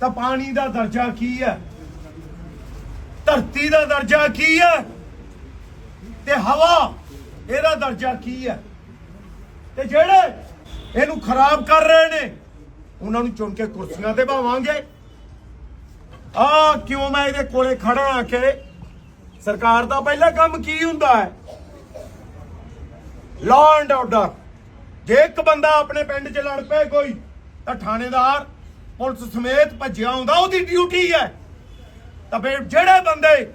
ਤਾਂ ਪਾਣੀ ਦਾ ਦਰਜਾ ਕੀ ਹੈ? ਧਰਤੀ ਦਾ ਦਰਜਾ ਕੀ ਹੈ? ਤੇ ਹਵਾ, ਇਹਦਾ ਦਰਜਾ ਕੀ ਹੈ? ਤੇ ਜਿਹੜੇ ਇਹਨੂੰ ਖਰਾਬ ਕਰ ਰਹੇ ਨੇ, ਉਹਨਾਂ ਨੂੰ ਚੁਣ ਕੇ ਕੁਰਸੀਆਂ ਤੇ ਭਾਵਾਂਗੇ। ਆ ਕਿਉਂ ਮੈਂ ਇਹਦੇ ਕੋਲੇ ਖੜਾ ਆ ਕੇ ਸਰਕਾਰ ਦਾ ਪਹਿਲਾ ਕੰਮ ਕੀ ਹੁੰਦਾ ਹੈ? ਲਾਅ ਐਂਡ ਆਰਡਰ ਜੇ ਇੱਕ ਬੰਦਾ ਆਪਣੇ ਪਿੰਡ 'ਚ ਲੜ ਪਏ ਕੋਈ, ਤਾਂ ਥਾਣੇਦਾਰ ਪੁਲਿਸ ਸਮੇਤ ਭੱਜਿਆ ਆਉਂਦਾ, ਉਹਦੀ ਡਿਊਟੀ ਹੈ। ਤਾਂ ਫਿਰ ਜਿਹੜੇ ਬੰਦੇ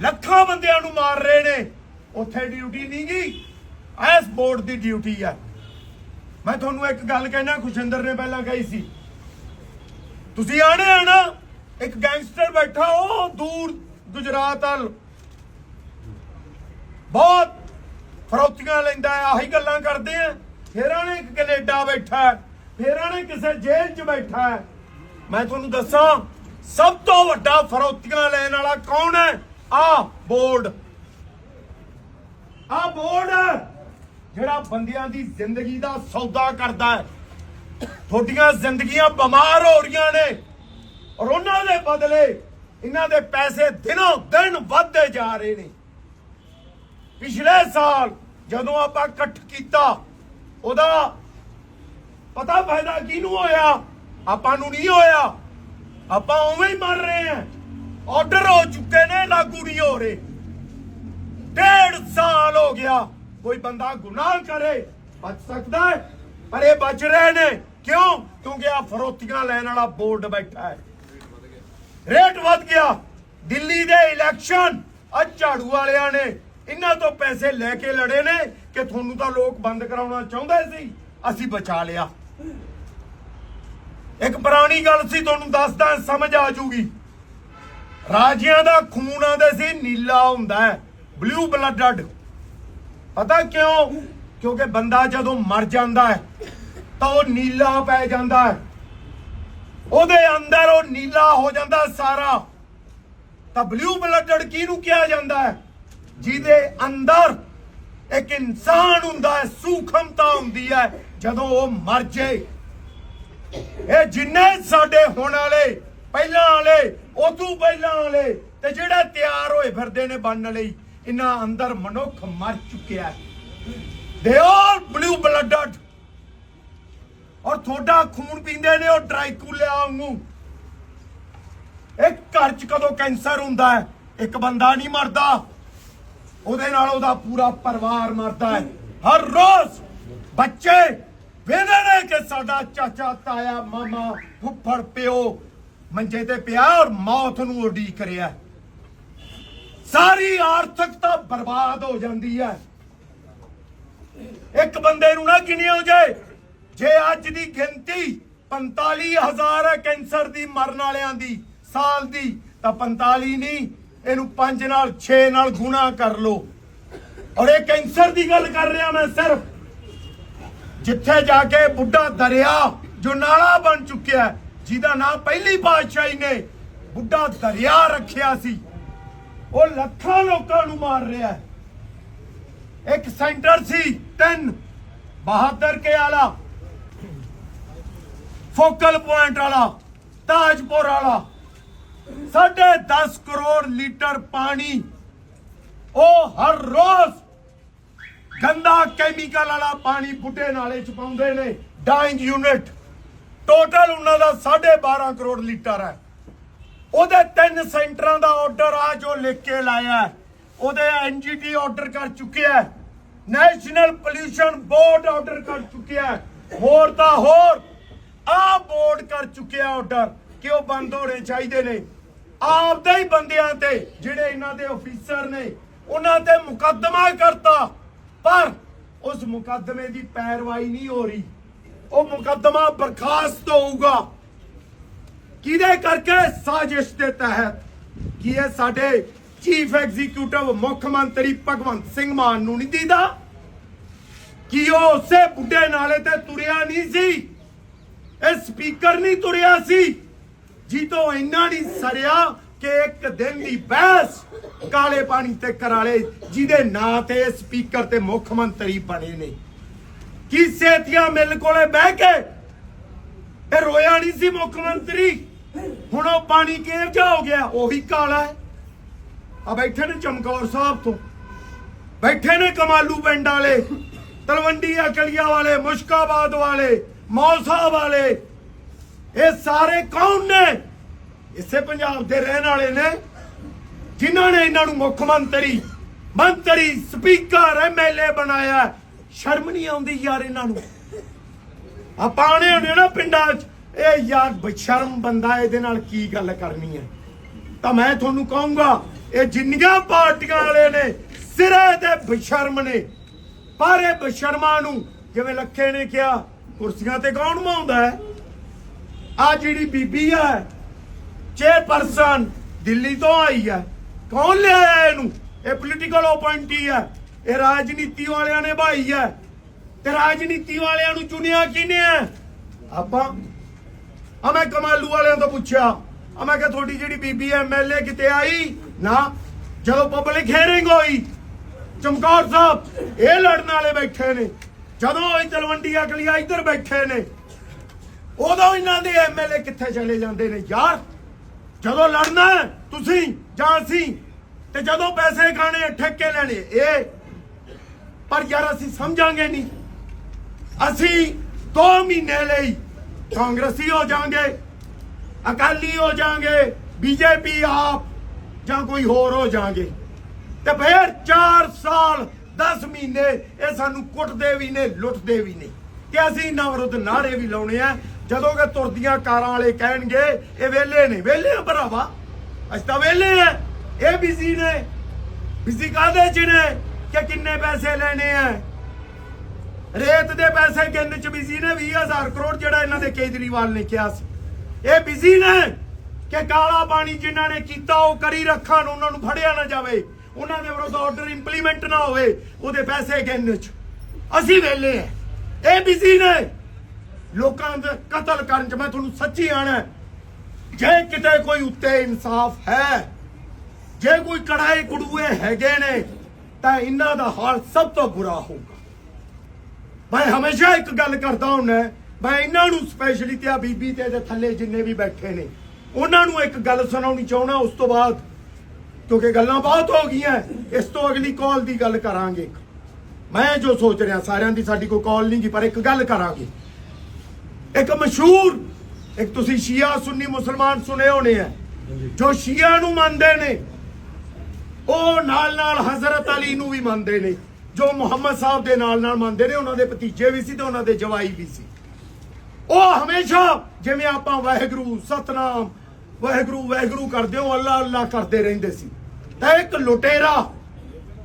ਲੱਖਾਂ ਬੰਦਿਆਂ ਨੂੰ ਮਾਰ ਰਹੇ ਨੇ, ਉੱਥੇ ਡਿਊਟੀ ਨਹੀਂ ਗਈ ਐਸ ਬੋਰਡ ਦੀ ਡਿਊਟੀ ਹੈ। ਮੈਂ ਤੁਹਾਨੂੰ ਇੱਕ ਗੱਲ ਕਹਿਣਾ, ਖੁਸ਼ਿੰਦਰ ਨੇ ਪਹਿਲਾਂ ਕਹੀ ਸੀ। ਤੁਸੀਂ ਆਣੇ ਆ ਨਾ, ਇੱਕ ਗੈਂਗਸਟਰ ਬੈਠਾ, ਉਹ ਦੂਰ ਗੁਜਰਾਤ ਵੱਲ। ਬਹੁਤ ਫਰੋਤੀਆਂ ਲੈਂਦਾ ਆਹੀ ਗੱਲਾਂ ਕਰਦੇ ਆ। ਫਿਰ ਉਹਨੇ ਇੱਕ ਕੈਨੇਡਾ ਬੈਠਾ ਫਿਰ ਆਣੇ ਕਿਸੇ ਜੇਲ੍ਹ 'ਚ ਬੈਠਾ ਹੈ। ਮੈਂ ਤੁਹਾਨੂੰ ਦੱਸਾਂ, ਸਭ ਤੋਂ ਵੱਡਾ ਫਰੌਤੀਆਂ ਲੈਣ ਵਾਲਾ ਕੌਣ ਹੈ? ਆ ਬੋਰਡ। ਆ ਬੋਰਡ ਜਿਹੜਾ ਬੰਦਿਆਂ ਦੀ ਜ਼ਿੰਦਗੀ ਦਾ ਸੌਦਾ ਕਰਦਾ ਹੈ। ਤੁਹਾਡੀਆਂ ਜ਼ਿੰਦਗੀਆਂ ਬਿਮਾਰ ਹੋ ਰਹੀਆਂ ਨੇ ਔਰ ਉਹਨਾਂ ਦੇ ਬਦਲੇ ਇਹਨਾਂ ਦੇ ਪੈਸੇ ਦਿਨੋਂ ਦਿਨ ਵੱਧਦੇ ਜਾ ਰਹੇ ਨੇ। ਪਿਛਲੇ ਸਾਲ ਜਦੋਂ ਆਪਾਂ ਇਕੱਠ ਕੀਤਾ, ਉਹਦਾ ਪਤਾ ਫਾਇਦਾ ਕਿਹਨੂੰ ਹੋਇਆ? ਆਪਾਂ ਨੂੰ ਨਹੀਂ ਹੋਇਆ। ਆਪਾਂ ਉਵੇਂ ਹੀ ਮਰ ਰਹੇ ਹਾਂ। ਆਰਡਰ ਹੋ ਚੁੱਕੇ ਨੇ, ਲਾਗੂ ਨਹੀਂ ਹੋ ਰਹੇ। ਡੇਢ ਸਾਲ ਹੋ ਗਿਆ। ਕੋਈ ਬੰਦਾ ਗੁਨਾਹ ਕਰੇ, ਬਚ ਸਕਦਾ ਹੈ, ਪਰ ਇਹ ਬਚ ਰਹੇ ਨੇ। ਕਿਉਂ? ਕਿਉਂਕਿ ਆ ਫਰੋਤੀਆਂ ਲੈਣ ਵਾਲਾ ਬੋਰਡ ਬੈਠਾ ਹੈ। ਰੇਟ ਵੱਧ ਗਿਆ। ਦਿੱਲੀ ਦੇ ਇਲੈਕਸ਼ਨ। ਅੱਜ ਝਾੜੂ ਵਾਲਿਆਂ ਨੇ ਇਹਨਾਂ ਤੋਂ ਪੈਸੇ ਲੈ ਕੇ ਲੜੇ ਨੇ ਕਿ ਤੁਹਾਨੂੰ ਤਾਂ ਲੋਕ ਬੰਦ ਕਰਾਉਣਾ ਚਾਹੁੰਦੇ ਸੀ। ਅਸੀਂ ਬਚਾ ਲਿਆ। ਇੱਕ ਪੁਰਾਣੀ ਗੱਲ ਸੀ, ਤੁਹਾਨੂੰ ਦੱਸਦਾ, ਸਮਝ ਆ ਜੂਗੀ। ਰਾਜਿਆਂ ਦਾ ਖੂਨ ਆਂਦੇ ਸੀ, ਨੀਲਾ ਹੁੰਦਾ ਹੈ ਬਲੂ ਬਲੱਡਡ ਪਤਾ ਕਿਉਂ? ਕਿਉਂਕਿ ਬੰਦਾ ਜਦੋਂ ਮਰ ਜਾਂਦਾ ਹੈ, ਤਾਂ ਉਹ ਨੀਲਾ ਪੈ ਜਾਂਦਾ ਹੈ। ਉਹਦੇ ਅੰਦਰ ਉਹ ਨੀਲਾ ਹੋ ਜਾਂਦਾ ਸਾਰਾ। ਤਾਂ ਬਲੂ ਬਲੱਡਡ ਕਿਹਨੂੰ ਕਿਹਾ ਜਾਂਦਾ ਹੈ? ਜਿਹਦੇ ਅੰਦਰ ਇੱਕ ਇਨਸਾਨ ਹੁੰਦਾ ਹੈ, ਸੂਖਮਤਾ ਹੁੰਦੀ ਹੈ, ਜਦੋਂ ਉਹ ਮਰ ਜਾਏ। ਇਹ ਜਿੰਨੇ ਸਾਡੇ ਹੁਣ ਵਾਲੇ, ਪਹਿਲਾਂ ਵਾਲੇ, ਉਦੋਂ ਪਹਿਲਾਂ ਵਾਲੇ ਤੇ ਜਿਹੜੇ ਤਿਆਰ ਹੋਏ ਫਿਰਦੇ ਨੇ ਬਣਨ ਲਈ, ਇਹਨਾਂ ਅੰਦਰ ਮਨੁੱਖ ਮਰ ਚੁੱਕਿਆ ਹੈ। ਦੇ ਆਰ ਬਲੂ ਬਲੱਡਡ ਔਰ ਤੁਹਾਡਾ ਖੂਨ ਪੀਂਦੇ ਨੇ ਉਹ ਡਰਾਈਕੂਲਿਆ ਵਾਂਗੂ। ਇੱਕ ਘਰ ਚ ਕਦੋਂ ਕੈਂਸਰ ਹੁੰਦਾ ਹੈ, ਇੱਕ ਬੰਦਾ ਨਹੀਂ ਮਰਦਾ। ਉਹਦੇ ਨਾਲ ਉਹਦਾ ਪੂਰਾ ਪਰਿਵਾਰ ਮਰਦਾ ਹੈ। ਹਰ ਰੋਜ਼ ਬੱਚੇ ਵੇਖਦੇ ਨੇ ਕਿ ਸਾਡਾ ਚਾਚਾ, ਤਾਇਆ, ਮਾਮਾ, ਫੁੱਫੜ, ਪਿਓ ਮੰਜੇ ਤੇ ਪਿਆ ਔਰ ਮੌਤ ਨੂੰ ਉਡੀਕ ਰਿਹਾ ਸਾਰੀ ਆਰਥਿਕਤਾ ਬਰਬਾਦ ਹੋ ਜਾਂਦੀ ਹੈ। ਇੱਕ ਬੰਦੇ ਨੂੰ ਨਾ ਗਿਣਿਆ ਜਾਏ, ਜੇ ਅੱਜ ਦੀ ਗਿਣਤੀ 45000 ਹੈ ਕੈਂਸਰ ਦੀ, ਮਰਨ ਵਾਲਿਆਂ ਦੀ, ਸਾਲ ਦੀ, ਤਾਂ 45 ਨਹੀਂ, ਇਹਨੂੰ 5 ਨਾਲ 6 ਨਾਲ ਗੁਣਾ ਕਰ ਲਓ। ਔਰ ਇਹ ਕੈਂਸਰ ਦੀ ਗੱਲ ਕਰ ਰਿਹਾ ਮੈਂ ਸਿਰਫ। ਜਿੱਥੇ ਜਾ ਕੇ ਬੁੱਢਾ ਦਰਿਆ ਜੋ ਨਾਲਾ ਬਣ ਚੁੱਕਿਆ ਜਿਹਦਾ ਨਾਮ ਪਹਿਲੀ ਪਾਤਸ਼ਾਹੀ ਨੇ ਬੁੱਢਾ ਦਰਿਆ ਰੱਖਿਆ ਸੀ। ਉਹ ਲੱਖਾਂ ਲੋਕਾਂ ਨੂੰ ਮਾਰ ਰਿਹਾ ਇੱਕ ਸੈਂਟਰ ਸੀ, ਤਿੰਨ, ਬਹਾਦਰ ਕੇ ਆਲਾ, ਫੋਕਲ ਪੁਆਇੰਟ ਵਾਲਾ ਤਾਜਪੁਰ ਵਾਲਾ ਸਾਢੇ 10 ਕਰੋੜ ਲੀਟਰ ਪਾਣੀ ਉਹ ਹਰ ਰੋਜ਼ ਗੰਦਾ ਕੈਮੀਕਲ ਵਾਲਾ ਪਾਣੀ ਬੁੱਢੇ ਨਾਲੇ ਚ ਪਾਉਂਦੇ ਨੇ। ਡਾਈਂਗ ਯੂਨਿਟ ਟੋਟਲ ਉਹਨਾਂ ਦਾ 12.5 ਕਰੋੜ ਲੀਟਰ ਹੈ। ਉਹਦੇ ਤਿੰਨ ਸੈਂਟਰਾਂ ਦਾ ਆਰਡਰ ਆ ਜੋ ਲਿਖ ਕੇ ਲਾਇਆ ਉਹਦੇ ਐਨਜੀਟੀ ਆਰਡਰ ਕਰ ਚੁੱਕਿਆ ਨੈਸ਼ਨਲ ਪੋਲਿਊਸ਼ਨ ਬੋਰਡ ਆਰਡਰ ਕਰ ਚੁੱਕਿਆ ਹੋਰ ਤਾਂ ਹੋਰ। ਆ ਬੋਰਡ ਕਰ ਚੁੱਕਿਆ ਆਰਡਰ ਕਿ ਉਹ ਬੰਦ ਹੋਣੇ ਚਾਹੀਦੇ ਨੇ। ਆਪਦੇ ਹੀ ਬੰਦਿਆਂ ਤੇ ਜਿਹੜੇ ਇਹਨਾਂ ਦੇ ਅਫੀਸਰ ਨੇ, ਉਹਨਾਂ ਤੇ ਮੁਕੱਦਮਾ ਕਰਤਾ। ਪਰ ਉਸ ਮੁਕੱਦਮੇ ਦੀ ਪੈਰਵਾਈ ਨਹੀਂ ਹੋ ਰਹੀ। ਉਹ ਮੁਕੱਦਮਾ ਬਰਖਾਸਤ ਹੋਊਗਾ। ਕਿਹਦੇ ਕਰਕੇ? ਸਾਜ਼ਿਸ਼ ਦੇ ਤਹਿਤ। ਕੀ ਇਹ ਸਾਡੇ ਚੀਫ ਐਗਜ਼ੀਕਿਊਟਿਵ ਮੁੱਖ ਮੰਤਰੀ ਭਗਵੰਤ ਸਿੰਘ ਮਾਨ ਨੂੰ ਨਹੀਂ ਦੀਦਾ? ਕੀ ਉਹ ਉਸੇ ਬੁੱਢੇ ਨਾਲੇ ਤੇ ਤੁਰਿਆ ਨਹੀਂ ਸੀ? ਇਹ ਸਪੀਕਰ ਨਹੀਂ ਤੁਰਿਆ ਸੀ। ਜੀ ਤੋਂ ਇੰਨਾ ਨਹੀਂ ਸਰਿਆ ਕਿ ਇੱਕ ਦਿਨ ਦੀ ਬਹਿਸ। ਕਾਲੇ ਪਾਣੀ ਤੇ ਕਰਾਲੇ, ਜਿਹਦੇ ਨਾਂ ਤੇ ਸਪੀਕਰ ਤੇ ਮੁੱਖ ਮੰਤਰੀ ਬਣੇ ਨੇ। ਕੀ ਸੇਤੀਆ ਮਿਲ ਕੋਲੇ ਬਹਿ ਕੇ ਇਹ ਰੋਇਆ ਨਹੀਂ ਸੀ ਮੁੱਖ ਮੰਤਰੀ? ਹੁਣ ਉਹ ਪਾਣੀ ਕਿਹੋ ਜਿਹਾ ਹੋ ਗਿਆ, ਉਹੀ ਕਾਲਾ ਹੈ। ਆ ਬੈਠੇ ਨੇ ਚਮਕੌਰ ਸਾਹਿਬ ਤੋਂ। ਬੈਠੇ ਨੇ ਕਮਾਲੂ ਪਿੰਡ ਵਾਲੇ, ਤਲਵੰਡੀ ਅਕਲੀਆਂ ਵਾਲੇ, ਮੁਸ਼ਕਾਬਾਦ ਵਾਲੇ, ਮੌਸਾ ਵਾਲੇ। ਇਹ ਸਾਰੇ ਕੌਣ ਨੇ? ਇਸੇ ਪੰਜਾਬ ਦੇ ਰਹਿਣ ਵਾਲੇ ਨੇ, ਜਿਨ੍ਹਾਂ ਨੇ ਇਹਨਾਂ ਨੂੰ ਮੁੱਖ ਮੰਤਰੀ ਮੰਤਰੀ, ਸਪੀਕਰ ਐਮਐਲਏ ਬਣਾਇਆ, ਸ਼ਰਮ ਨਹੀਂ ਆਉਂਦੀ ਯਾਰ ਇਹਨਾਂ ਨੂੰ। ਆਪਾਂ ਆਣੇ ਹੁੰਦੇ ਨਾ ਪਿੰਡਾਂ 'ਚ, ਇਹ ਯਾਰ ਬਸ਼ਰਮ ਬੰਦਾ ਇਹਦੇ ਨਾਲ ਕੀ ਗੱਲ ਕਰਨੀ ਹੈ? ਤਾਂ ਮੈਂ ਤੁਹਾਨੂੰ ਕਹੂੰਗਾ, ਇਹ ਜਿੰਨੀਆਂ ਪਾਰਟੀਆਂ ਵਾਲੇ ਨੇ, ਸਿਰੇ ਤੇ ਬਸ਼ਰਮ ਨੇ। ਪਰ ਇਹ ਬਸ਼ਰਮਾਂ ਨੂੰ ਜਿਵੇਂ ਲੱਖੇ ਨੇ ਕਿਹਾ, ਕੁਰਸੀਆਂ ਤੇ ਕੌਣ ਮਾਉਂਦਾ ਹੈ? ਆ ਜਿਹੜੀ ਬੀਬੀ ਹੈ ਚੇਅਰਪਰਸਨ ਦਿੱਲੀ ਤੋਂ ਆਈ ਹੈ। ਕੌਣ ਲਿਆਇਆ ਇਹਨੂੰ? ਇਹ ਪੋਲੀਟੀਕਲ ਅਪਾਇੰਟੀ ਹੈ। ਇਹ ਰਾਜਨੀਤੀ ਵਾਲਿਆਂ ਨੇ ਭਾਈ ਹੈ। ਤੇ ਰਾਜਨੀਤੀ ਵਾਲਿਆਂ ਨੂੰ ਚੁਣਿਆ ਕਿਹਨੇ ਹੈ? ਆਪਾਂ। ਆ ਮੈਂ ਕਮਾਲੂ ਵਾਲਿਆਂ ਤੋਂ ਪੁੱਛਿਆ। ਆ ਮੈਂ ਕਿਹਾ ਤੁਹਾਡੀ ਜਿਹੜੀ ਬੀਬੀ ਐਮਐਲਏ ਕਿਤੇ ਆਈ? ਨਾ। ਜਦੋਂ ਪਬਲਿਕ ਹੀਅਰਿੰਗ ਹੋਈ, ਚਮਕੌਰ ਸਾਹਿਬ, ਇਹ ਲੜਨ ਵਾਲੇ ਬੈਠੇ ਨੇ। ਜਦੋਂ ਇਹ ਤਲਵੰਡੀ ਅਕਲੀਆ ਇੱਧਰ ਬੈਠੇ ਨੇ। ਉਦੋਂ ਇਹਨਾਂ ਦੇ ਐਮਐਲਏ ਕਿੱਥੇ ਚਲੇ ਜਾਂਦੇ ਨੇ? ਯਾਰ ਜਦੋਂ ਲੜਨਾ ਤੁਸੀਂ ਜਾਂ ਅਸੀਂ, ਤੇ ਜਦੋਂ ਪੈਸੇ ਖਾਣੇ ਠੇਕੇ ਲੈਣੇ ਇਹ ਪਰ ਯਾਰ ਅਸੀਂ ਸਮਝਾਂਗੇ ਨਹੀਂ। ਅਸੀਂ 2 ਮਹੀਨੇ ਲਈ ਕਾਂਗਰਸੀ ਹੋ ਜਾਾਂਗੇ, ਅਕਾਲੀ ਹੋ ਜਾਾਂਗੇ, ਬੀਜੇਪੀ ਆਪ ਜਾਂ ਕੋਈ ਹੋਰ ਹੋ ਜਾਾਂਗੇ। ਤੇ ਫਿਰ 4 ਸਾਲ 10 ਮਹੀਨੇ ਇਹ ਸਾਨੂੰ ਕੁੱਟਦੇ ਵੀ ਨੇ, ਲੁੱਟਦੇ ਵੀ ਨੇ। ਤੇ ਅਸੀਂ ਇਹਨਾਂ ਵਿਰੁੱਧ ਨਾਰੇ ਵੀ ਲਾਉਣੇ ਆ ਜਦੋਂ ਕਿ ਤੁਰਦੀਆਂ ਕਾਰਾਂ ਵਾਲੇ ਕਹਿਣਗੇ, ਇਹ ਵੇਲੇ ਨੇ। ਵੇਲੇ ਆ ਭਰਾਵਾ, ਅਸੀਂ ਤਾਂ ਵੇਲੇ ਆ। ਇਹ ਬਿਜ਼ੀ ਨੇ। ਬਿਜ਼ੀ ਕਾਹਦੇ ਚ ਨੇ? ਕਿ ਕਿੰਨੇ ਪੈਸੇ ਲੈਣੇ ਆ? ਰੇਤ ਦੇ ਪੈਸੇ ਗਿਣਨ ਚ ਬਿਜ਼ੀ ਨੇ? 20000 ਕਰੋੜ ਜਿਹੜਾ ਇਹਨਾਂ ਦੇ ਕੇਜਰੀਵਾਲ ਨੇ ਕਿਹਾ ਸੀ। ਇਹ ਬਿਜ਼ੀ ਨੇ? ਕਿ ਕਾਲਾ ਪਾਣੀ ਜਿਨ੍ਹਾਂ ਨੇ ਕੀਤਾ, ਉਹ ਕਰੀ ਰੱਖਣ, ਉਹਨਾਂ ਨੂੰ ਫੜਿਆ ਨਾ ਜਾਵੇ। ਉਹਨਾਂ ਦੇ ਵਿਰੁੱਧ ਆਰਡਰ ਇੰਪਲੀਮੈਂਟ ਨਾ ਹੋਵੇ, ਉਹਦੇ ਪੈਸੇ ਗਿਣਨ ਚ? ਅਸੀਂ ਵੇਲੇ ਆ। ਇਹ ਬਿਜ਼ੀ ਨੇ? ਲੋਕਾਂ ਦੇ ਕਤਲ ਕਰਨ ਚ ਮੈਂ ਤੁਹਾਨੂੰ ਸੱਚੀ ਆਣਾ ਜੇ ਕਿਤੇ ਕੋਈ ਉੱਤੇ ਇਨਸਾਫ ਹੈ, ਜੇ ਕੋਈ ਕੜਾਏ ਕੁੜੂਏ ਹੈਗੇ ਨੇ, ਤਾਂ ਇਹਨਾਂ ਦਾ ਹਾਲ ਸਭ ਤੋਂ ਬੁਰਾ ਹੋਊਗਾ। ਮੈਂ ਹਮੇਸ਼ਾ ਇੱਕ ਗੱਲ ਕਰਦਾ ਹੁੰਨਾ ਮੈਂ ਇਹਨਾਂ ਨੂੰ ਸਪੈਸ਼ਲੀ ਤੇ ਆ ਬੀਬੀ ਤੇ ਇਹਦੇ ਥੱਲੇ ਜਿੰਨੇ ਵੀ ਬੈਠੇ ਨੇ, ਉਹਨਾਂ ਨੂੰ ਇੱਕ ਗੱਲ ਸੁਣਾਉਣੀ ਚਾਹਣਾ ਉਸ ਤੋਂ ਬਾਅਦ, ਕਿਉਂਕਿ ਗੱਲਾਂ ਬਹੁਤ ਹੋ ਗਈਆਂ, ਇਸ ਤੋਂ ਅਗਲੀ ਕਾਲ ਦੀ ਗੱਲ ਕਰਾਂਗੇ। ਮੈਂ ਜੋ ਸੋਚ ਰਿਹਾ, ਸਾਰਿਆਂ ਦੀ ਸਾਡੀ ਕੋਈ ਕਾਲ ਨਹੀਂ ਗਈ ਪਰ ਇੱਕ ਗੱਲ ਕਰਾਂਗੇ। ਇੱਕ ਮਸ਼ਹੂਰ ਇੱਕ ਤੁਸੀਂ ਸ਼ੀਆ ਸੁੰਨੀ ਮੁਸਲਮਾਨ ਸੁਨੇ ਹੋਣੇ ਆ ਜੋ ਸ਼ੀਆ ਨੂੰ ਮੰਨਦੇ ਨੇ ਉਹ ਨਾਲ ਨਾਲ ਹਜ਼ਰਤ ਅਲੀ ਨੂੰ ਵੀ ਮੰਨਦੇ ਨੇ ਜੋ ਮੁਹੰਮਦ ਸਾਹਿਬ ਦੇ ਨਾਲ ਨਾਲ ਮੰਨਦੇ ਨੇ ਉਹਨਾਂ ਦੇ ਭਤੀਜੇ ਵੀ ਸੀ ਤੇ ਉਹਨਾਂ ਦੇ ਜਵਾਈ ਵੀ ਸੀ। ਉਹ ਹਮੇਸ਼ਾ ਜਿਵੇਂ ਆਪਾਂ ਵਾਹਿਗੁਰੂ ਸਤਨਾਮ ਵਾਹਿਗੁਰੂ ਵਾਹਿਗੁਰੂ ਕਰਦੇ ਹੋ ਅੱਲਾ ਅੱਲਾ ਕਰਦੇ ਰਹਿੰਦੇ ਸੀ। ਤਾਂ ਇੱਕ ਲੁਟੇਰਾ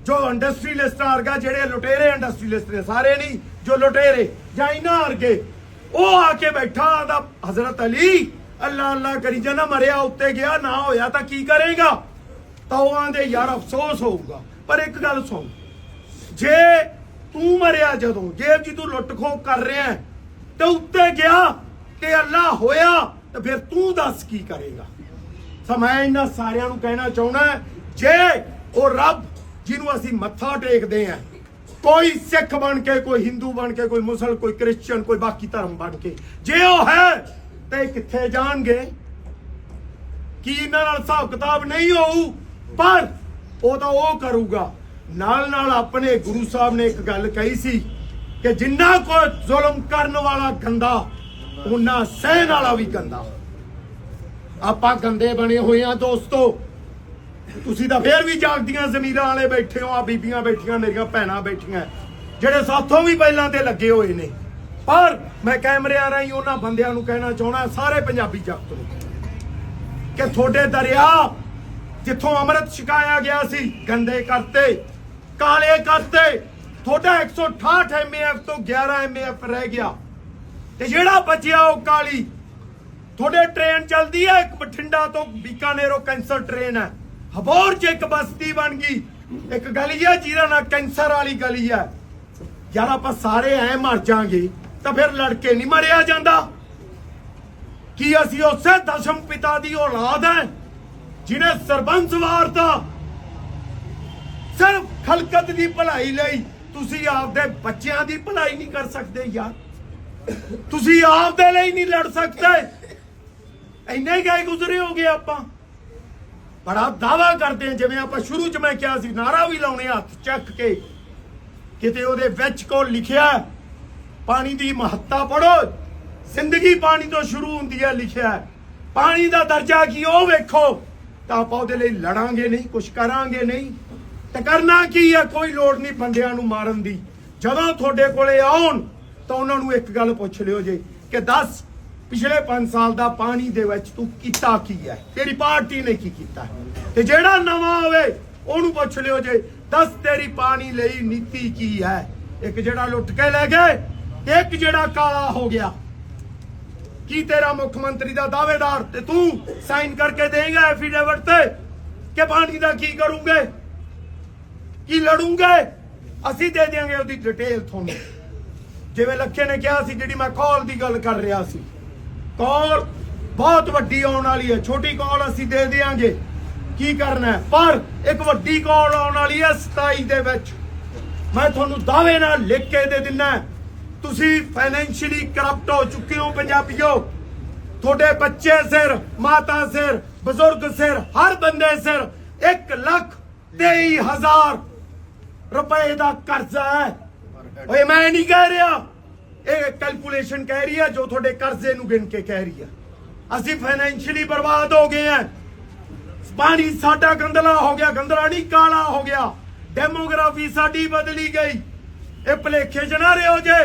ਜੋ ਇੰਡਸਟਰੀਲਿਸਟ ਵਰਗਾ ਜਿਹੜੇ ਲੁਟੇਰੇ ਇੰਡਸਟਰੀਲਿਸਟ ਨੇ ਸਾਰੇ ਨਹੀਂ ਜੋ ਲੁਟੇਰੇ ਜਾਂ ਇਹਨਾਂ ਵਰਗੇ ਉਹ ਆ ਕੇ ਬੈਠਾ ਆਦਾ ਹਜ਼ਰਤ ਅਲੀ। ਅੱਲਾ ਅੱਲਾ ਕਰੀ ਜਾਣਾ ਮਰਿਆ ਉੱਤੇ ਗਿਆ, ਨਾ ਹੋਇਆ ਤਾਂ ਕੀ ਕਰੇਗਾ? ਤਾਂ ਉਹ ਆਂਦੇ ਯਾਰ ਅਫਸੋਸ ਹੋਊਗਾ, ਪਰ ਇੱਕ ਗੱਲ ਸੁਣ। ਜੇ ਤੂੰ ਮਰਿਆ ਜਦੋਂ ਜੇਬ ਜੀ ਤੂੰ ਲੁੱਟ ਖੋਹ ਕਰ ਰਿਹਾ ਤੇ ਉੱਤੇ ਗਿਆ ਤੇ ਅੱਲਾ ਹੋਇਆ, ਤੇ ਫਿਰ ਤੂੰ ਦੱਸ ਕੀ ਕਰੇਗਾ? ਤਾਂ ਮੈਂ ਇਹਨਾਂ ਸਾਰਿਆਂ ਨੂੰ ਕਹਿਣਾ ਚਾਹੁੰਦਾ, ਜੇ ਉਹ ਰੱਬ ਜਿਹਨੂੰ ਅਸੀਂ ਮੱਥਾ ਟੇਕਦੇ ਆਂ ਕੋਈ ਸਿੱਖ ਬਣ ਕੇ, ਕੋਈ ਹਿੰਦੂ ਬਣ ਕੇ, ਕੋਈ ਮੁਸਲ ਕੋਈ ਕ੍ਰਿਸਚੀਅਨ, ਕੋਈ ਬਾਕੀ ਧਰਮ ਬਣ ਕੇ। ਜੇ ਉਹ ਹੈ, ਤੇ ਕਿੱਥੇ ਜਾਣਗੇ? ਕੀ ਇਹਨਾਂ ਨਾਲ ਹਿਸਾਬ ਕਿਤਾਬ ਨਹੀਂ ਹੋਊ? ਪਰ ਉਹ ਤਾਂ ਉਹ ਕਰੂਗਾ। ਨਾਲ ਨਾਲ ਆਪਣੇ ਗੁਰੂ ਸਾਹਿਬ ਨੇ ਇੱਕ ਗੱਲ ਕਹੀ ਸੀ ਕਿ ਜਿੰਨਾ ਕੋ ਜ਼ੁਲਮ ਕਰਨ ਵਾਲਾ ਗੰਦਾ ਉਹਨਾਂ ਸਹਿਣ ਵਾਲਾ ਵੀ ਗੰਦਾ। ਆਪਾਂ ਗੰਦੇ ਬਣੇ ਹੋਏ ਆ ਦੋਸਤੋ। ਤੁਸੀਂ ਤਾਂ ਫੇਰ ਵੀ ਜਾਗਦੀਆਂ, ਜ਼ਮੀਰਾਂ ਵਾਲੇ ਬੈਠੇ ਹੋ ਆ ਬੀਬੀਆਂ ਬੈਠੀਆਂ, ਮੇਰੀਆਂ ਭੈਣਾਂ ਬੈਠੀਆਂ। ਜਿਹੜੇ ਸਾਥੋਂ ਵੀ ਪਹਿਲਾਂ ਤੇ ਲੱਗੇ ਹੋਏ ਨੇ। ਪਰ ਮੈਂ ਕੈਮਰਿਆਂ ਰਾਹੀਂ ਉਹਨਾਂ ਬੰਦਿਆਂ ਨੂੰ ਕਹਿਣਾ ਚਾਹਣਾ ਸਾਰੇ ਪੰਜਾਬੀ ਜਗਤ ਨੂੰ, ਕਿ ਤੁਹਾਡੇ ਦਰਿਆ, ਜਿੱਥੋਂ ਅੰਮ੍ਰਿਤ ਛਕਾਇਆ ਗਿਆ ਸੀ, ਗੰਦੇ ਕਰਤੇ, ਕਾਲੇ ਕਰਤੇ, ਤੁਹਾਡਾ 168 ਐਮਏਐਫ ਤੋਂ 11 ਐਮਏਐਫ ਰਹਿ ਗਿਆ। ਤੇ ਜਿਹੜਾ ਬਚਿਆ ਉਹ ਕਾਲੀ। ਤੁਹਾਡੇ ਟ੍ਰੇਨ ਚੱਲਦੀ ਹੈ, ਇੱਕ ਬਠਿੰਡਾ ਤੋਂ ਬੀਕਾਨੇਰੋਂ ਕੈਂਸਰ ਟ੍ਰੇਨ ਹੈ। ਹਬੋਰ ਚ ਇੱਕ ਬਸਤੀ ਬਣ ਗਈ, ਇੱਕ ਗਲੀ ਹੈ ਜਿਹਦਾ ਨਾਂ ਕੈਂਸਰ ਵਾਲੀ ਗਲੀ ਹੈ ਯਾਰ ਆਪਾਂ ਸਾਰੇ ਐ ਮਰ ਜਾਾਂਗੇ, ਤਾਂ ਫਿਰ ਲੜਕੇ ਨਹੀਂ ਮਰਿਆ ਜਾਂਦਾ। ਕੀ ਅਸੀਂ ਉਸੇ ਦਸ਼ਮ ਪਿਤਾ ਦੀ ਔਲਾਦ ਹੈ ਜਿਨੇ ਸਰਬੰਸ ਵਾਰਤਾ, ਸਿਰਫ ਖਲਕਤ ਦੀ ਭਲਾਈ ਲਈ ਤੁਸੀਂ ਆਪਦੇ ਬੱਚਿਆਂ ਦੀ ਭਲਾਈ ਨਹੀਂ ਕਰ ਸਕਦੇ ਯਾਰ। ਤੁਸੀਂ ਆਪਦੇ ਲਈ ਨਹੀਂ ਲੜ ਸਕਦੇ। ਇੰਨੇ ਗਏ ਗੁਜ਼ਰੇ ਹੋ ਗਏ ਆਪਾਂ। ਬੜਾ ਦਾਵਾ ਕਰਦੇ ਆ ਜਿਵੇਂ ਆਪਾਂ ਸ਼ੁਰੂ ਚ ਮੈਂ ਕਿਹਾ ਸੀ ਨਾਰਾ ਵੀ ਲਾਉਣੇ ਹੱਥ ਚੱਕ ਕੇ। ਕਿਤੇ ਉਹਦੇ ਵਿੱਚ ਕੋ ਲਿਖਿਆ, ਪਾਣੀ ਦੀ ਮਹੱਤਤਾ ਪੜੋ ਜ਼ਿੰਦਗੀ ਪਾਣੀ ਤੋਂ ਸ਼ੁਰੂ ਹੁੰਦੀ ਹੈ ਲਿਖਿਆ। ਪਾਣੀ ਦਾ ਦਰਜਾ ਕੀ ਉਹ ਵੇਖੋ, ਤਾਂ ਆਪਾਂ ਉਹਦੇ ਲਈ ਲੜਾਂਗੇ ਨਹੀਂ ਕੁਝ ਕਰਾਂਗੇ ਨਹੀਂ। ਤੇ ਕਰਨਾ ਕੀ ਹੈ ਕੋਈ ਲੋੜ ਨਹੀਂ ਬੰਦਿਆਂ ਨੂੰ ਮਾਰਨ ਦੀ। ਜਦੋਂ ਤੁਹਾਡੇ ਕੋਲੇ ਆਉਣ, ਤਾਂ ਉਹਨਾਂ ਨੂੰ ਇੱਕ ਗੱਲ ਪੁੱਛ ਲਿਓ ਜੇ, ਕਿ ਦੱਸ ਪਿਛਲੇ 5 ਸਾਲ ਦਾ ਪਾਣੀ ਦੇ ਵਿੱਚ ਤੂੰ ਕੀਤਾ ਕੀ ਹੈ? ਤੇਰੀ ਪਾਰਟੀ ਨੇ ਕੀ ਕੀਤਾ? ਤੇ ਜਿਹੜਾ ਨਵਾਂ ਹੋਵੇ ਉਹਨੂੰ ਪੁੱਛ ਲਿਓ ਜੇ, ਦੱਸ ਤੇਰੀ ਪਾਣੀ ਲਈ ਨੀਤੀ ਕੀ ਹੈ? ਇੱਕ ਜਿਹੜਾ ਲੁੱਟ ਕੇ ਲੈ ਗਏ, ਇੱਕ ਜਿਹੜਾ ਕਾਲਾ ਹੋ ਗਿਆ। ਕੀ ਤੇਰਾ ਮੁੱਖ ਮੰਤਰੀ ਦਾ ਦਾਅਵੇਦਾਰ ਤੇ ਤੂੰ ਸਾਈਨ ਕਰਕੇ ਦੇਂਗਾ ਐਫੀਡੇਵਿਟ ਤੇ ਕਿ ਪਾਣੀ ਦਾ ਕੀ ਕਰੂੰਗੇ? ਕੀ ਲੜੂਗੇ? ਅਸੀਂ ਦੇ ਦਿਆਂਗੇ ਉਹਦੀ ਡਿਟੇਲ ਤੁਹਾਨੂੰ। ਜਿਵੇਂ ਲੱਖੇ ਨੇ ਕਿਹਾ ਸੀ, ਜਿਹੜੀ ਮੈਂ ਕਾਲ ਦੀ ਗੱਲ ਕਰ ਰਿਹਾ ਸੀ। ਕਾਲ ਬਹੁਤ ਵੱਡੀ ਆਉਣ ਵਾਲੀ ਹੈ। ਛੋਟੀ ਕਾਲ ਅਸੀਂ ਦੇ ਦਿਆਂਗੇ। ਕੀ ਕਰਨਾ ਪਰ ਇੱਕ ਵੱਡੀ ਕਾਲ ਆਉਣ ਵਾਲੀ ਹੈ 27 ਦੇ ਵਿੱਚ। ਮੈਂ ਤੁਹਾਨੂੰ ਦਾਅਵੇ ਨਾਲ ਲਿਖ ਕੇ ਦੇ ਦਿੰਨਾ ਤੁਸੀਂ ਫਾਈਨੈਂਸ਼ੀਅਲੀ ਕਰਪਟ ਹੋ ਚੁੱਕੇ ਹੋ ਪੰਜਾਬੀਓ। ਤੁਹਾਡੇ ਬੱਚੇ ਸਿਰ, ਮਾਤਾ ਸਿਰ, ਬਜ਼ੁਰਗ ਸਿਰ, ਹਰ ਬੰਦੇ ਸਿਰ 1 ਲੱਖ 23 ਹਜ਼ਾਰ ਰੁਪਏ ਦਾ ਕਰਜ਼ਾ ਹੈ। ਓਏ, ਮੈਂ ਨਹੀਂ ਕਹਿ ਰਿਹਾ। ਇਹ ਕੈਲਕੂਲੇਸ਼ਨ ਕਹਿ ਰਹੀ ਹੈ ਜੋ ਤੁਹਾਡੇ ਕਰਜ਼ੇ ਨੂੰ ਗਿਣ ਕੇ ਕਹਿ ਰਹੀ ਹੈ ਅਸੀਂ ਫਾਈਨੈਂਸ਼ੀਅਲੀ ਬਰਬਾਦ ਹੋ ਗਏ ਹਾਂ ਪਾਣੀ ਸਾਡਾ ਗੰਦਲਾ ਹੋ ਗਿਆ ਗੰਦਲਾ ਨਹੀਂ ਕਾਲਾ ਹੋ ਗਿਆ। ਡੈਮੋਗ੍ਰਾਫੀ ਸਾਡੀ ਬਦਲੀ ਗਈ। ਇਹ ਭਲੇਖੇ ਚ ਨਾ ਰਿਓ ਜੇ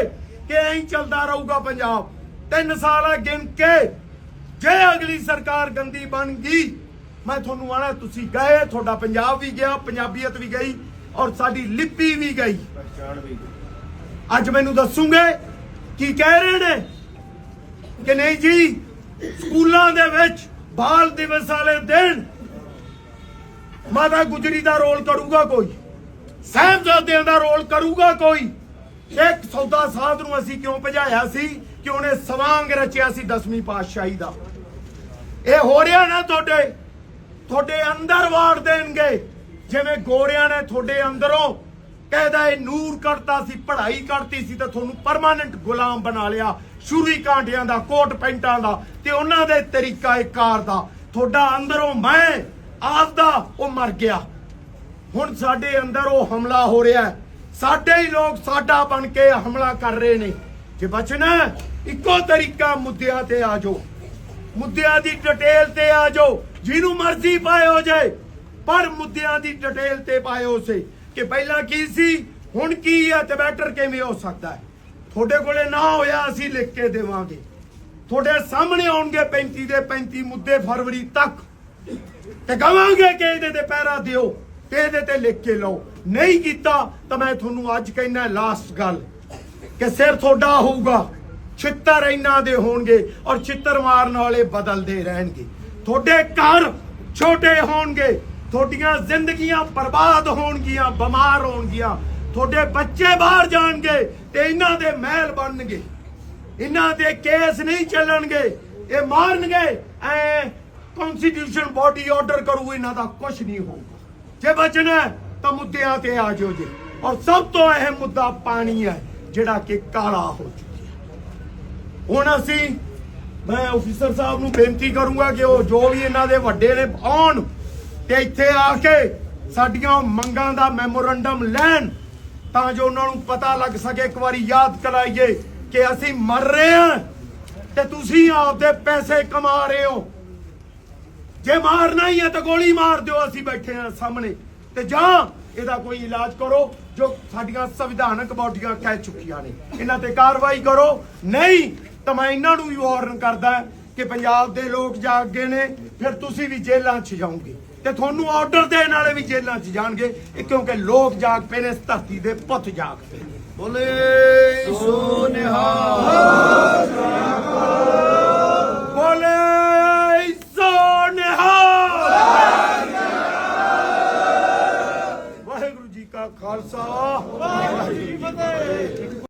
ਕਿ ਐਂ ਚੱਲਦਾ ਰਹੂਗਾ ਪੰਜਾਬ। ਤਿੰਨ ਸਾਲ ਆ ਗਿਣ ਕੇ ਜੇ ਅਗਲੀ ਸਰਕਾਰ ਗੰਦੀ ਬਣ ਗਈ ਮੈਂ ਤੁਹਾਨੂੰ ਆਣਾ ਤੁਸੀਂ ਗਏ ਤੁਹਾਡਾ ਪੰਜਾਬ ਵੀ ਗਿਆ ਪੰਜਾਬੀਅਤ ਵੀ ਗਈ ਔਰ ਸਾਡੀ ਲਿਪੀ ਵੀ ਗਈ। ਅੱਜ ਮੈਨੂੰ ਦੱਸੂਗੇ ਕੀ ਕਹਿ ਰਹੇ ਨੇ? ਕਿ ਨਹੀਂ ਜੀ, ਸਕੂਲਾਂ ਦੇ ਵਿੱਚ ਬਾਲ ਦਿਵਸ ਵਾਲੇ ਦਿਨ ਮਾਤਾ ਗੁਜਰੀ ਦਾ ਰੋਲ ਕਰੂਗਾ ਕੋਈ, ਸਾਹਿਬਜ਼ਾਦਿਆਂ ਦਾ ਰੋਲ ਕਰੂਗਾ ਕੋਈ। ਇੱਕ ਸੌਦਾ ਸਾਧ ਨੂੰ ਅਸੀਂ ਕਿਉਂ ਭਜਾਇਆ ਸੀ ਕਿ ਉਹਨੇ ਸਵਾਂਗ ਰਚਿਆ ਸੀ ਦਸਵੀਂ ਪਾਤਸ਼ਾਹੀ ਦਾ? ਇਹ ਹੋ ਰਿਹਾ ਨਾ ਤੁਹਾਡੇ ਤੁਹਾਡੇ ਅੰਦਰ ਵਾੜ ਦੇਣਗੇ। ਜਿਵੇਂ ਗੋਰਿਆਂ ਨੇ ਤੁਹਾਡੇ ਅੰਦਰੋਂ ਕਹਿਦਾ ਇਹ ਨੂਰ ਕੱਢਤਾ ਸੀ, ਪੜ੍ਹਾਈ ਕੱਢਤੀ ਸੀ ਤਾਂ ਤੁਹਾਨੂੰ ਪਰਮਾਨੈਂਟ ਗੁਲਾਮ ਬਣਾ ਲਿਆ। ਸ਼ੂਰੀ ਕਾਂਟਿਆਂ ਦਾ, ਕੋਟ ਪੈਂਟਾਂ ਦਾ ਤੇ ਉਹਨਾਂ ਦੇ ਤਰੀਕਾ ਕਾਰ ਦਾ। ਤੁਹਾਡਾ ਅੰਦਰੋਂ ਮੈਂ, ਆਪਦਾ ਉਹ ਮਰ ਗਿਆ। ਹੁਣ ਸਾਡੇ ਅੰਦਰ ਉਹ ਹਮਲਾ ਹੋ ਰਿਹਾ ਸਾਡੇ ਹੀ ਲੋਕ ਸਾਡਾ ਬਣ ਕੇ ਹਮਲਾ ਕਰ ਰਹੇ ਨੇ। ਜੇ ਬਚਣਾ ਇੱਕੋ ਤਰੀਕਾ ਮੁੱਦਿਆਂ ਤੇ ਆ ਜਾਓ। ਮੁੱਦਿਆਂ ਦੀ ਡਿਟੇਲ ਤੇ ਆ ਜਾਓ। ਜਿਹਨੂੰ ਮਰਜ਼ੀ ਪਾਇਓ ਜੇ, ਪਰ ਮੁੱਦਿਆਂ ਦੀ ਡਿਟੇਲ ਤੇ ਪਾਇਓ ਸੇ ਕਿ ਪਹਿਲਾਂ ਕੀ ਸੀ? ਹੁਣ ਕੀ ਹੈ ਤੇ ਬੈਟਰ ਕਿਵੇਂ ਹੋ ਸਕਦਾ ਹੈ? ਤੁਹਾਡੇ ਕੋਲੇ ਨਾ ਹੋਇਆ ਅਸੀਂ ਲਿਖ ਕੇ ਦੇਵਾਂਗੇ। ਤੁਹਾਡੇ ਸਾਹਮਣੇ ਆਉਣਗੇ 35 ਦੇ 35 ਮੁੱਦੇ ਫਰਵਰੀ ਤੱਕ। ਤੇ ਕਵਾਂਗੇ ਕਿ ਇਹਦੇ ਤੇ ਪਹਿਰਾ ਦਿਓ, ਤੇ ਇਹਦੇ ਤੇ ਲਿਖ ਕੇ ਲਓ। ਨਹੀਂ ਕੀਤਾ ਤਾਂ ਮੈਂ ਤੁਹਾਨੂੰ ਅੱਜ ਕਹਿਣਾ ਲਾਸਟ ਗੱਲ। ਕਿ ਸਿਰ ਤੁਹਾਡਾ ਹੋਊਗਾ, ਛਿੱਤਰ ਇਹਨਾਂ ਦੇ ਹੋਣਗੇ ਔਰ ਛਿੱਤਰ ਮਾਰਨ ਵਾਲੇ ਬਦਲਦੇ ਰਹਿਣਗੇ। ਤੁਹਾਡੇ ਘਰ ਛੋਟੇ ਹੋਣਗੇ ਤੁਹਾਡੀਆਂ ਜ਼ਿੰਦਗੀਆਂ ਬਰਬਾਦ ਹੋਣਗੀਆਂ, ਬਿਮਾਰ ਹੋਣਗੀਆਂ। ਤੁਹਾਡੇ ਬੱਚੇ ਬਾਹਰ ਜਾਣਗੇ ਤੇ ਇਹਨਾਂ ਦੇ ਮਹਿਲ ਬਣਨਗੇ। ਇਹਨਾਂ ਦੇ ਕੇਸ ਨਹੀਂ ਚੱਲਣਗੇ, ਇਹ ਮਾਰਨਗੇ। ਐ ਕਨਸਟੀਟਿਊਸ਼ਨ ਬੋਡੀ ਆਰਡਰ ਕਰੂ, ਇਹਨਾਂ ਦਾ ਕੁਝ ਨਹੀਂ ਹੋਊਗਾ। ਜੇ ਬਚਣਾ ਤਾਂ ਮੁੱਦਿਆਂ ਤੇ ਆ ਜਾਓ ਜੀ। ਔਰ ਸਭ ਤੋਂ ਅਹਿਮ ਮੁੱਦਾ ਪਾਣੀ ਹੈ, ਜਿਹੜਾ ਕਿ ਕਾਲਾ ਹੋ ਚੁੱਕਿਆ ਹੁਣ ਅਸੀਂ, ਮੈਂ ਅਫੀਸਰ ਸਾਹਿਬ ਨੂੰ ਬੇਨਤੀ ਕਰੂੰਗਾ ਕਿ ਉਹ ਜੋ ਵੀ ਇਹਨਾਂ ਦੇ ਵੱਡੇ ਨੇ ਆਉਣ ਤੇ ਇੱਥੇ ਆ ਕੇ ਸਾਡੀਆਂ ਮੰਗਾਂ ਦਾ ਮੈਮੋਰੰਡਮ ਲੈਣ ਤਾਂ ਜੋ ਉਹਨਾਂ ਨੂੰ ਪਤਾ ਲੱਗ ਸਕੇ, ਇੱਕ ਵਾਰੀ ਯਾਦ ਕਰਾਈਏ ਕਿ ਅਸੀਂ ਮਰ ਰਹੇ ਹਾਂ ਤੇ ਤੁਸੀਂ ਆਪਦੇ ਪੈਸੇ ਕਮਾ ਰਹੇ ਹੋ। ਜੇ ਮਾਰਨਾ ਹੀ ਹੈ ਤਾਂ ਗੋਲੀ ਮਾਰ ਦਿਓ, ਅਸੀਂ ਬੈਠੇ ਹਾਂ ਸਾਹਮਣੇ। ਤੇ ਜਾਂ ਇਹਦਾ ਕੋਈ ਇਲਾਜ ਕਰੋ ਜੋ ਸਾਡੀਆਂ ਸੰਵਿਧਾਨਕ ਬਾਡੀਆਂ ਕਹਿ ਚੁੱਕੀਆਂ ਨੇ। ਇਹਨਾਂ ਤੇ ਕਾਰਵਾਈ ਕਰੋ। ਨਹੀਂ ਤਾਂ ਮੈਂ ਇਹਨਾਂ ਨੂੰ ਵੀ ਵਾਰਨ ਕਰਦਾ ਕਿ ਪੰਜਾਬ ਦੇ ਲੋਕ ਜਾਗ ਗਏ ਨੇ, ਫਿਰ ਤੁਸੀਂ ਵੀ ਜੇਲ੍ਹਾਂ 'ਚ ਜਾਓਗੇ। ਤੇ ਤੁਹਾਨੂੰ ਆਰਡਰ ਦੇਣ ਵਾਲੇ ਵੀ ਜੇਲ੍ਹਾਂ 'ਚ ਜਾਣਗੇ। ਕਿਉਂਕਿ ਲੋਕ ਜਾਗ ਪਏ ਨੇ, ਇਸ ਧਰਤੀ ਦੇ ਪੁੱਤ ਜਾਗ ਪਏ ਬੋਲੇ ਸੋ ਨਿਹਾਲ ਬੋਲੇ ਸੋ ਵਾਹਿਗੁਰੂ ਜੀ ਕਾ ਖਾਲਸਾ। ਵਾਹਿਗੁਰੂ ਜੀ